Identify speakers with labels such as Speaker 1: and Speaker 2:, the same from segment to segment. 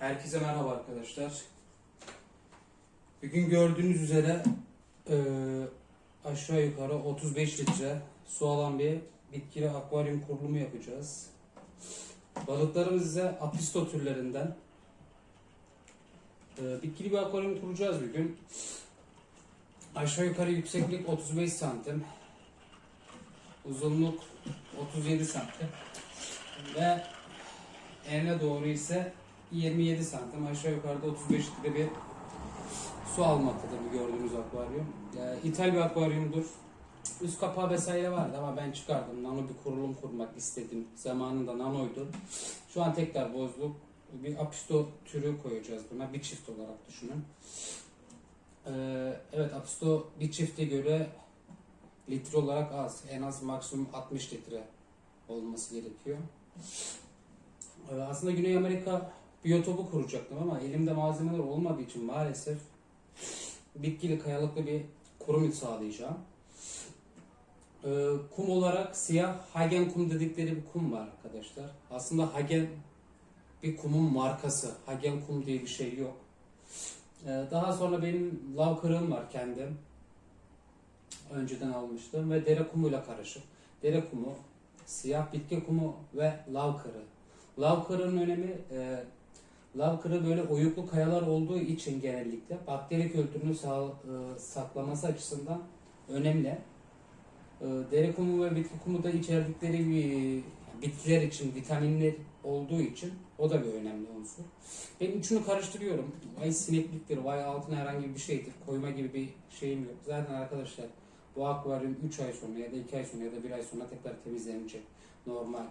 Speaker 1: Herkese merhaba arkadaşlar. Bugün gördüğünüz üzere eee, aşağı yukarı 35 litre su alan bir bitkili akvaryum kurulumu yapacağız. Balıklarımız ise apisto türlerinden. Eee, bitkili bir akvaryum kuracağız bugün. Aşağı yukarı yükseklik 35 santim. Uzunluk 37 santim. Ve Enine doğru ise 27 santim aşağı yukarıda 35 litre bir su almaktadır bu gördüğünüz akvaryum. Ee, İthal bir akvaryumdur. Üst kapağı vesaire vardı ama ben çıkardım. Nano bir kurulum kurmak istedim. Zamanında nanoydu. Şu an tekrar bozduk. Bir apisto türü koyacağız buna. Bir çift olarak düşünün. Ee, evet apisto bir çifte göre litre olarak az. En az maksimum 60 litre olması gerekiyor. Ee, Aslında Güney Amerika biyotopu kuracaktım ama elimde malzemeler olmadığı için maalesef bitkili kayalıklı bir kurum sağlayacağım. Ee, kum olarak siyah Hagen kum dedikleri bir kum var arkadaşlar. Aslında Hagen bir kumun markası. Hagen kum diye bir şey yok. Ee, daha sonra benim lav kırığım var kendim. Önceden almıştım ve dere kumuyla karışık. Dere kumu, siyah bitki kumu ve lav kırığı. Lav kırığının önemi e, lav kırığı böyle oyuklu kayalar olduğu için genellikle bakteri kültürünü sağ, e, saklaması açısından önemli. E, deri kumu ve bitki kumu da içerdikleri bir bitkiler için vitaminler olduğu için o da bir önemli unsur. Ben üçünü karıştırıyorum. Vay sinekliktir, vay altına herhangi bir şeydir. Koyma gibi bir şeyim yok. Zaten arkadaşlar bu akvaryum 3 ay sonra ya da 2 ay sonra ya da 1 ay sonra tekrar temizlenecek. Normal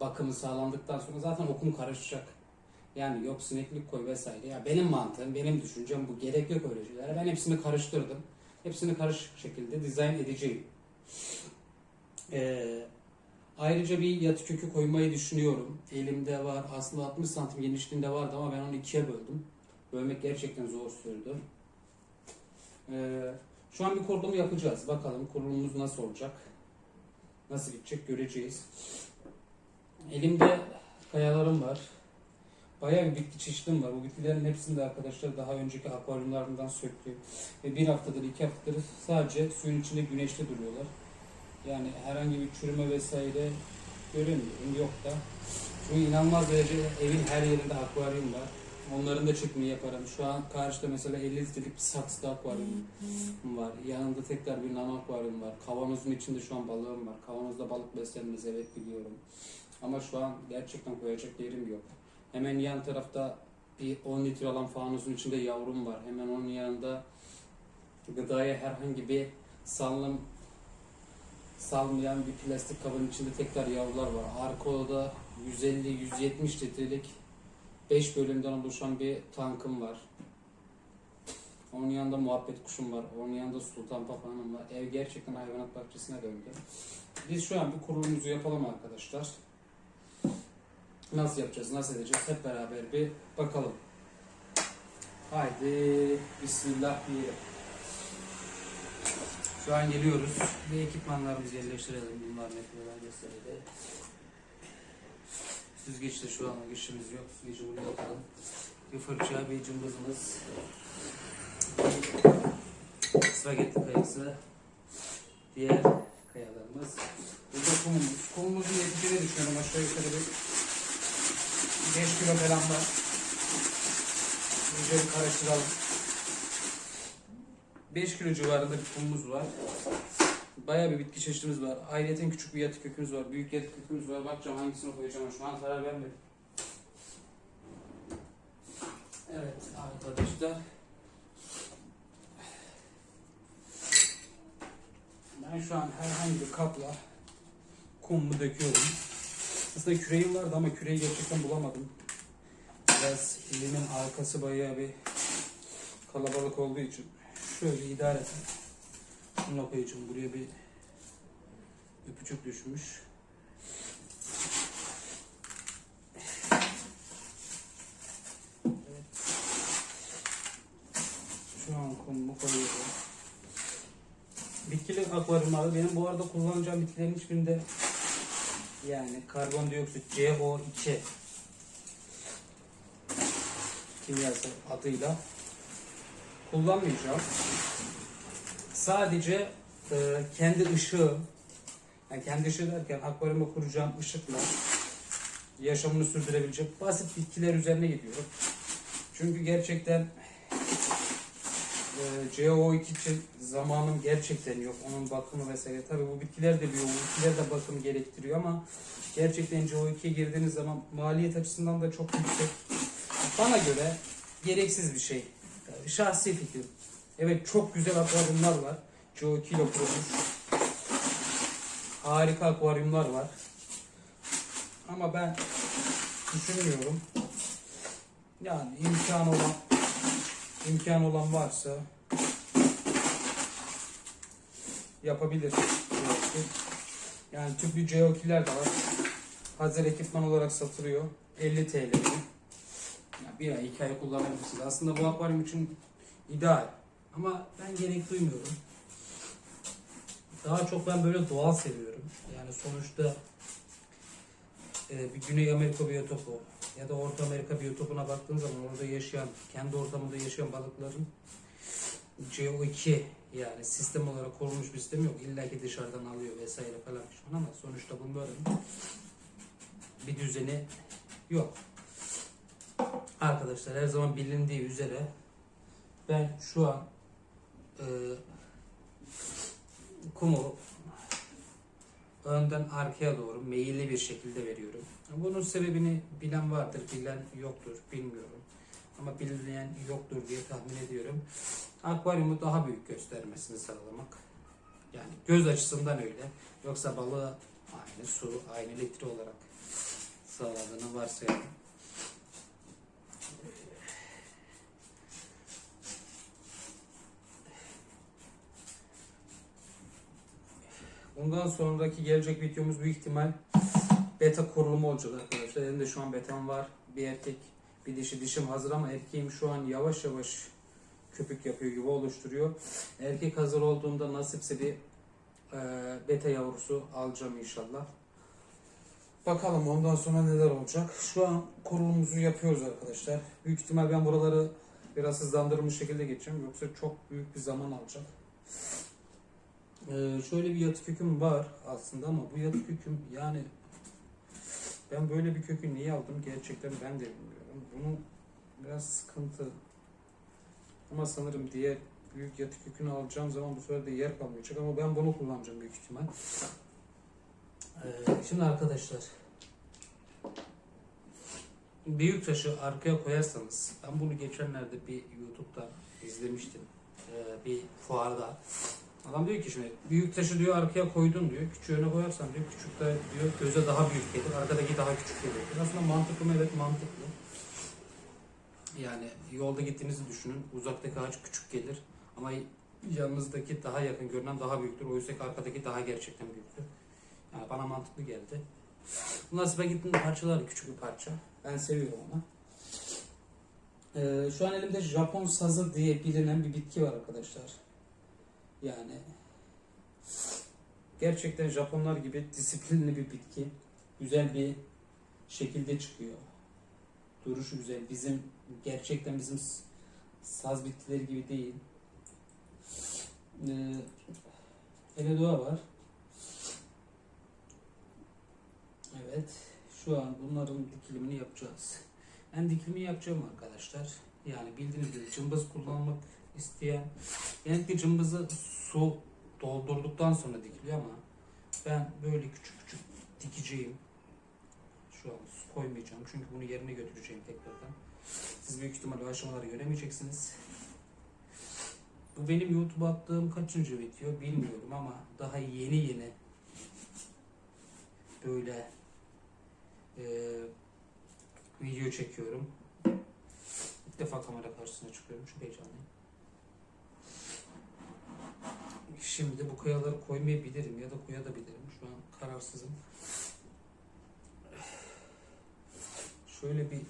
Speaker 1: bakımı sağlandıktan sonra zaten okum karışacak. Yani yok sineklik koy vesaire. Ya benim mantığım, benim düşüncem bu. Gerek yok öyle şeylere. Ben hepsini karıştırdım. Hepsini karışık şekilde dizayn edeceğim. Ee, ayrıca bir yatı kökü koymayı düşünüyorum. Elimde var. Aslında 60 santim genişliğinde vardı ama ben onu ikiye böldüm. Bölmek gerçekten zor sürdü. Ee, şu an bir kurulum yapacağız. Bakalım kurulumumuz nasıl olacak. Nasıl gidecek göreceğiz. Elimde kayalarım var. Bayağı bir bitki çeşidim var. Bu bitkilerin hepsini de arkadaşlar daha önceki akvaryumlarından söktüm. Ve bir haftadır, iki haftadır sadece suyun içinde güneşte duruyorlar. Yani herhangi bir çürüme vesaire göremiyorum. Yok da. Çünkü inanılmaz derecede evin her yerinde akvaryum var. Onların da çekimini yaparım. Şu an karşıda mesela 50 litrelik bir saksıda akvaryum var. Yanında tekrar bir nano akvaryum var. Kavanozun içinde şu an balığım var. Kavanozda balık beslenmez evet biliyorum. Ama şu an gerçekten koyacak yerim yok. Hemen yan tarafta bir 10 litre olan fanuzun içinde yavrum var. Hemen onun yanında gıdaya herhangi bir salınım salmayan bir plastik kabın içinde tekrar yavrular var. Arka odada 150-170 litrelik 5 bölümden oluşan bir tankım var. Onun yanında muhabbet kuşum var. Onun yanında sultan papağanım var. Ev gerçekten hayvanat bahçesine döndü. Biz şu an bir kurulumuzu yapalım arkadaşlar. Nasıl yapacağız, nasıl edeceğiz hep beraber bir bakalım. Haydi bismillah diyelim. Şu an geliyoruz. Bir ekipmanlarımızı yerleştirelim. Bunlar metreler gösterelim. Süzgeçte şu an geçişimiz yok. Süzgeci buraya atalım. Bir fırça, bir cımbızımız. Spagetti kayası. Diğer kayalarımız. Burada kumumuz. Kumumuzun yeteceğini düşünüyorum. Aşağı yukarı bir 5 kilo falan var. Bir karıştıralım. 5 kilo civarında bir kumumuz var. Bayağı bir bitki çeşitimiz var. Ayrıca küçük bir yatı kökümüz var. Büyük yatı kökümüz var. Bakacağım hangisini koyacağım. Şu an karar vermedim. Evet arkadaşlar. Ben şu an herhangi bir kapla kumumu döküyorum. Aslında küreğim vardı ama küreği gerçekten bulamadım. Biraz elimin arkası bayağı bir kalabalık olduğu için şöyle idare et. Şununla koyacağım. Buraya bir öpücük düşmüş. Evet. Şu akvaryumlarda benim bu arada kullanacağım bitkilerin hiçbirinde yani karbondioksit CO2 kimyasal adıyla kullanmayacağım. Sadece e, kendi ışığı, yani kendi ışığı derken akvaryuma kuracağım ışıkla yaşamını sürdürebilecek basit bitkiler üzerine gidiyorum. Çünkü gerçekten CO2 için zamanım gerçekten yok. Onun bakımı vesaire. Tabii bu bitkiler de diyor, bu bitkiler de bakım gerektiriyor ama gerçekten CO2'ye girdiğiniz zaman maliyet açısından da çok yüksek. Bana göre gereksiz bir şey. Şahsi fikrim. Evet çok güzel akvaryumlar var. CO2 ile kurulmuş. Harika akvaryumlar var. Ama ben düşünmüyorum. Yani imkan olan imkan olan varsa yapabilir. Yani tüplü CO2'ler de var. Hazır ekipman olarak satılıyor. 50 TL. Yani bir ay, iki ay kullanabilirsiniz. Aslında bu akvaryum için ideal. Ama ben gerek duymuyorum. Daha çok ben böyle doğal seviyorum. Yani sonuçta e, bir Güney Amerika biyotopu ya da Orta Amerika biyotopuna baktığın zaman orada yaşayan, kendi ortamında yaşayan balıkların CO2 yani sistem olarak korunmuş bir sistem yok. İlla ki dışarıdan alıyor vesaire falan pişman ama sonuçta bunların bir düzeni yok. Arkadaşlar her zaman bilindiği üzere ben şu an e, kumu önden arkaya doğru meyilli bir şekilde veriyorum. Bunun sebebini bilen vardır, bilen yoktur, bilmiyorum. Ama bilinmeyen yoktur diye tahmin ediyorum. Akvaryumu daha büyük göstermesini sağlamak. Yani göz açısından öyle. Yoksa balığı aynı su, aynı litre olarak sağladığını varsayalım. Bundan sonraki gelecek videomuz büyük ihtimal beta kurulumu olacak arkadaşlar. Elimde şu an betam var. Bir erkek, bir dişi. Dişim hazır ama erkeğim şu an yavaş yavaş köpük yapıyor, yuva oluşturuyor. Erkek hazır olduğunda nasipse bir e, beta yavrusu alacağım inşallah. Bakalım ondan sonra neler olacak. Şu an kurulumuzu yapıyoruz arkadaşlar. Büyük ihtimal ben buraları biraz hızlandırılmış şekilde geçeceğim. Yoksa çok büyük bir zaman alacak. Ee, şöyle bir yatı köküm var aslında ama bu yatı köküm yani ben böyle bir kökü niye aldım gerçekten ben de bilmiyorum. Bunu biraz sıkıntı. Ama sanırım diğer büyük yatı kökünü alacağım zaman bu sefer de yer kalmayacak ama ben bunu kullanacağım büyük ihtimal. Ee, şimdi arkadaşlar büyük taşı arkaya koyarsanız ben bunu geçenlerde bir YouTube'da izlemiştim. Ee, bir fuarda. Adam diyor ki şimdi büyük taşı diyor arkaya koydun diyor. Küçüğü öne koyarsan diyor küçük de diyor göze daha büyük gelir. Arkadaki daha küçük gelir. Aslında mantıklı mı? Evet mantıklı. Yani yolda gittiğinizi düşünün. Uzaktaki ağaç küçük gelir. Ama yanınızdaki daha yakın görünen daha büyüktür. Oysa ki arkadaki daha gerçekten büyüktür. Yani bana mantıklı geldi. Bunlar size gittiğim parçalar küçük bir parça. Ben seviyorum onu. Ee, şu an elimde Japon sazı diye bilinen bir bitki var arkadaşlar. Yani gerçekten Japonlar gibi disiplinli bir bitki. Güzel bir şekilde çıkıyor. Duruşu güzel. Bizim gerçekten bizim saz bitkileri gibi değil. Ee, Eledoğa var. Evet. Şu an bunların dikilimini yapacağız. Ben dikilimi yapacağım arkadaşlar. Yani bildiğiniz gibi cımbız kullanmak isteyen genellikle cımbızı su doldurduktan sonra dikiliyor ama ben böyle küçük küçük dikeceğim. Şu an su koymayacağım çünkü bunu yerine götüreceğim tekrardan. Siz büyük ihtimalle aşamaları göremeyeceksiniz. Bu benim YouTube'a attığım kaçıncı video bilmiyorum ama daha yeni yeni böyle e, video çekiyorum. İlk defa kamera karşısına çıkıyorum. Çok heyecanlıyım. Şimdi bu kayaları koymayabilirim ya da koyabilirim. Şu an kararsızım. Şöyle bir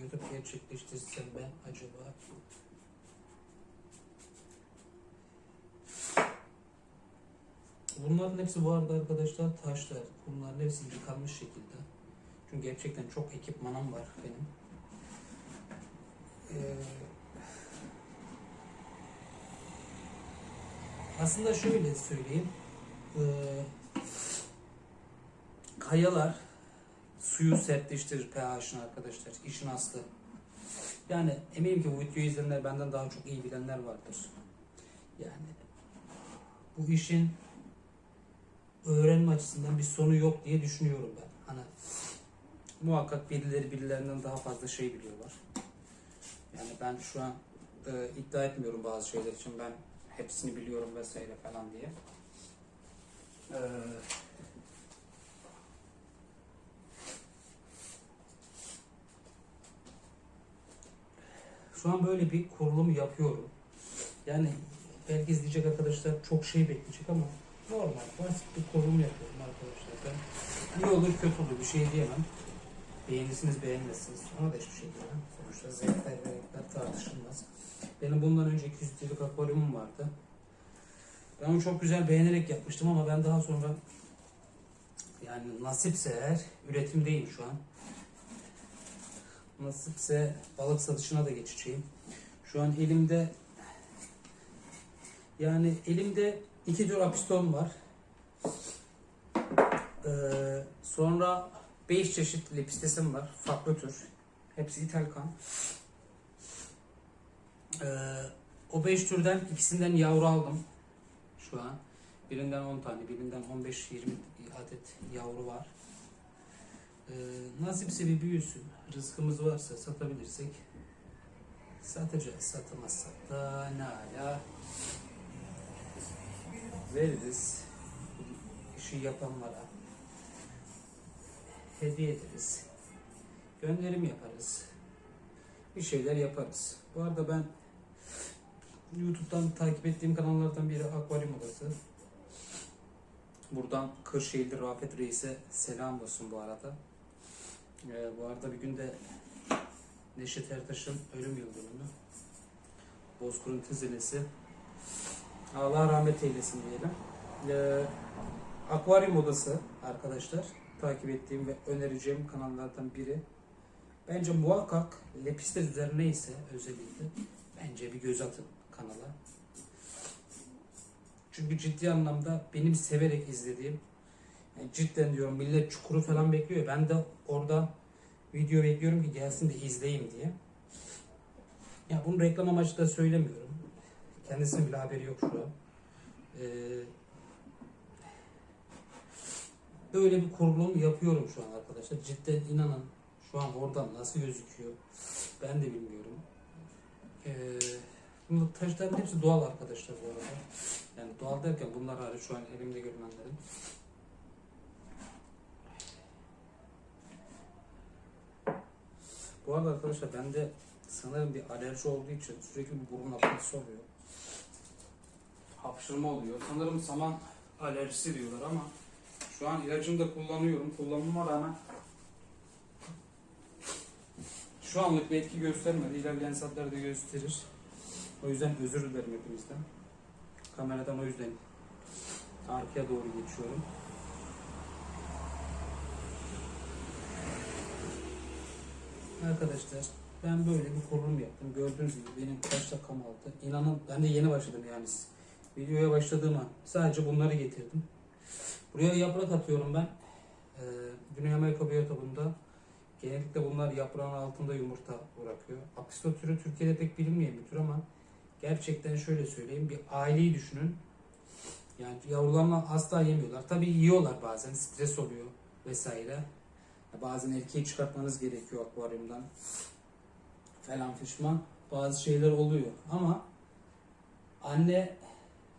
Speaker 1: YouTube gerçekleştirsem ben acaba Bunların hepsi bu arada arkadaşlar taşlar. Bunların hepsi yıkanmış şekilde. Çünkü gerçekten çok ekipmanım var benim. Ee, aslında şöyle söyleyeyim. Ee, kayalar suyu sertleştirir pH'ını arkadaşlar. İşin aslı. Yani eminim ki bu videoyu izleyenler benden daha çok iyi bilenler vardır. Yani bu işin öğrenme açısından bir sonu yok diye düşünüyorum ben. Hani muhakkak birileri birilerinden daha fazla şey biliyorlar. Yani ben şu an e, iddia etmiyorum bazı şeyler için. Ben hepsini biliyorum vesaire falan diye. Ee, şu an böyle bir kurulum yapıyorum. Yani belki izleyecek arkadaşlar çok şey bekleyecek ama normal basit bir kurulum yapıyorum arkadaşlar. Ben iyi olur kötü olur bir şey diyemem. Beğenirsiniz beğenmezsiniz. Ona da hiçbir şey diyemem. Sonuçta zevkler ve renkler tartışılmaz. Benim bundan önce 200 litrelik akvaryumum vardı. Ben onu çok güzel beğenerek yapmıştım ama ben daha sonra yani nasipse eğer üretimdeyim şu an. Nasipse balık satışına da geçeceğim. Şu an elimde yani elimde iki tür apiston var. Ee, sonra 5 çeşit lepistesim var. Farklı tür. Hepsi İtalkan. Ee, o 5 türden ikisinden yavru aldım şu an. Birinden 10 tane, birinden 15-20 adet yavru var. Ee, nasipse bir büyüsün. Rızkımız varsa satabilirsek satacağız. Satamazsak da ne ala veririz. İşi yapanlara hediye ederiz. Gönderim yaparız. Bir şeyler yaparız. Bu arada ben YouTube'dan takip ettiğim kanallardan biri Akvaryum Odası. Buradan Kırşehirli Rafet Reis'e selam olsun bu arada. Ee, bu arada bir gün de Neşet Ertaş'ın ölüm yıldönümü. Bozkır'ın tüzelesi. Allah rahmet eylesin diyelim. Ee, Akvaryum Odası arkadaşlar. Takip ettiğim ve önereceğim kanallardan biri. Bence muhakkak Lepistes üzerine ise özellikle bence bir göz atın kanala. Çünkü ciddi anlamda benim severek izlediğim yani cidden diyorum millet çukuru falan bekliyor. Ben de orada video bekliyorum ki gelsin de izleyeyim diye. Ya bunu reklam amaçlı da söylemiyorum. Kendisinin bile haberi yok şu an. Ee, böyle bir kurulum yapıyorum şu an arkadaşlar. Cidden inanın şu an oradan nasıl gözüküyor ben de bilmiyorum. Ee, bu taşların hepsi doğal arkadaşlar bu arada. Yani doğal derken bunlar hariç şu an elimde görünenlerin. Bu arada arkadaşlar bende sanırım bir alerji olduğu için sürekli bir burun akıntısı oluyor. Hapşırma oluyor. Sanırım saman alerjisi diyorlar ama şu an ilacımı da kullanıyorum. Kullanmama rağmen şu anlık bir etki göstermedi. İlerleyen saatlerde gösterir. O yüzden özür dilerim hepinizden. Kameradan o yüzden arkaya doğru geçiyorum. Arkadaşlar ben böyle bir kurulum yaptım. Gördüğünüz gibi benim kaç dakikam aldı. İnanın ben de yeni başladım yani. Videoya başladığım an sadece bunları getirdim. Buraya yaprak atıyorum ben. Ee, Güney Amerika biyotopunda genellikle bunlar yaprağın altında yumurta bırakıyor. Apisto türü Türkiye'de pek bilinmeyen bir tür ama gerçekten şöyle söyleyeyim bir aileyi düşünün. Yani yavrularını asla yemiyorlar. Tabii yiyorlar bazen stres oluyor vesaire. Bazen erkeği çıkartmanız gerekiyor akvaryumdan falan fişman. Bazı şeyler oluyor ama anne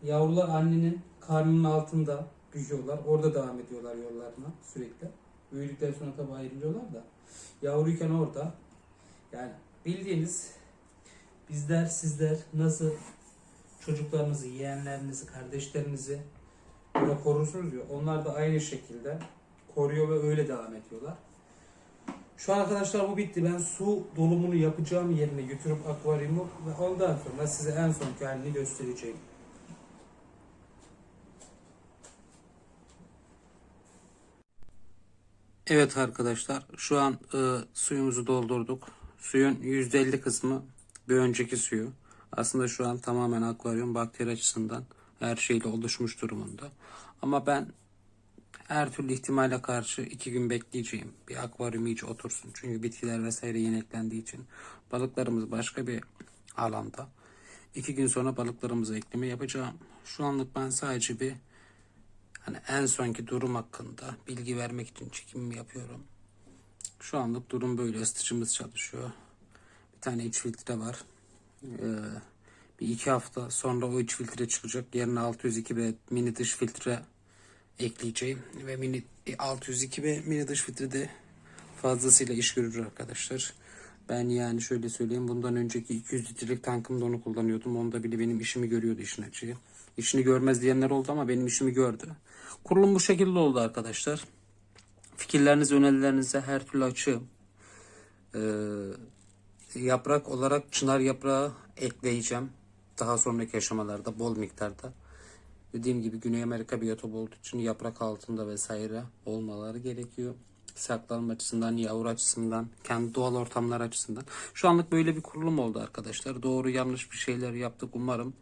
Speaker 1: yavrular annenin karnının altında büyüyorlar. Orada devam ediyorlar yollarına sürekli. Büyüdükten sonra tabi ayrılıyorlar da. Yavruyken orada. Yani bildiğiniz bizler sizler nasıl çocuklarınızı, yeğenlerinizi, kardeşlerinizi böyle korursunuz ya onlar da aynı şekilde koruyor ve öyle devam ediyorlar. Şu an arkadaşlar bu bitti. Ben su dolumunu yapacağım yerine götürüp akvaryumu ve ondan sonra size en sonki halini göstereceğim. Evet arkadaşlar şu an e, suyumuzu doldurduk. Suyun %50 kısmı
Speaker 2: bir önceki suyu. Aslında şu an tamamen akvaryum bakteri açısından her şeyle oluşmuş durumunda. Ama ben her türlü ihtimale karşı iki gün bekleyeceğim. Bir akvaryum iyice otursun. Çünkü bitkiler vesaire yeni eklendiği için balıklarımız başka bir alanda. İki gün sonra balıklarımıza ekleme yapacağım. Şu anlık ben sadece bir hani en sonki durum hakkında bilgi vermek için çekimimi yapıyorum. Şu anlık durum böyle. Isıtıcımız çalışıyor. Tane iç filtre var. Ee, bir iki hafta sonra o iç filtre çıkacak. Yerine 602 ve mini dış filtre ekleyeceğim. Ve mini 602 ve mini dış filtre de fazlasıyla iş görür arkadaşlar. Ben yani şöyle söyleyeyim bundan önceki 200 litrelik tankımda onu kullanıyordum. Onda bile benim işimi görüyordu işin açığı. İşini görmez diyenler oldu ama benim işimi gördü. Kurulum bu şekilde oldu arkadaşlar. Fikirleriniz, önerilerinize her türlü açığım. Ee, yaprak olarak çınar yaprağı ekleyeceğim. Daha sonraki aşamalarda bol miktarda. Dediğim gibi Güney Amerika biyotop olduğu için yaprak altında vesaire olmaları gerekiyor. Saklanma açısından, yavru açısından, kendi doğal ortamlar açısından. Şu anlık böyle bir kurulum oldu arkadaşlar. Doğru yanlış bir şeyler yaptık umarım.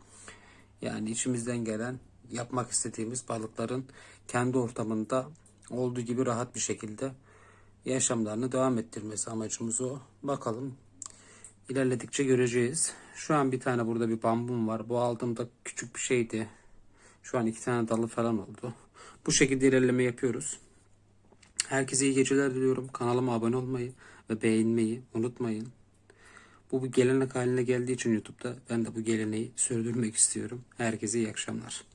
Speaker 2: Yani içimizden gelen yapmak istediğimiz balıkların kendi ortamında olduğu gibi rahat bir şekilde yaşamlarını devam ettirmesi amacımız o. Bakalım ilerledikçe göreceğiz. Şu an bir tane burada bir bambum var. Bu aldığımda küçük bir şeydi. Şu an iki tane dalı falan oldu. Bu şekilde ilerleme yapıyoruz. Herkese iyi geceler diliyorum. Kanalıma abone olmayı ve beğenmeyi unutmayın. Bu bir gelenek haline geldiği için YouTube'da ben de bu geleneği sürdürmek istiyorum. Herkese iyi akşamlar.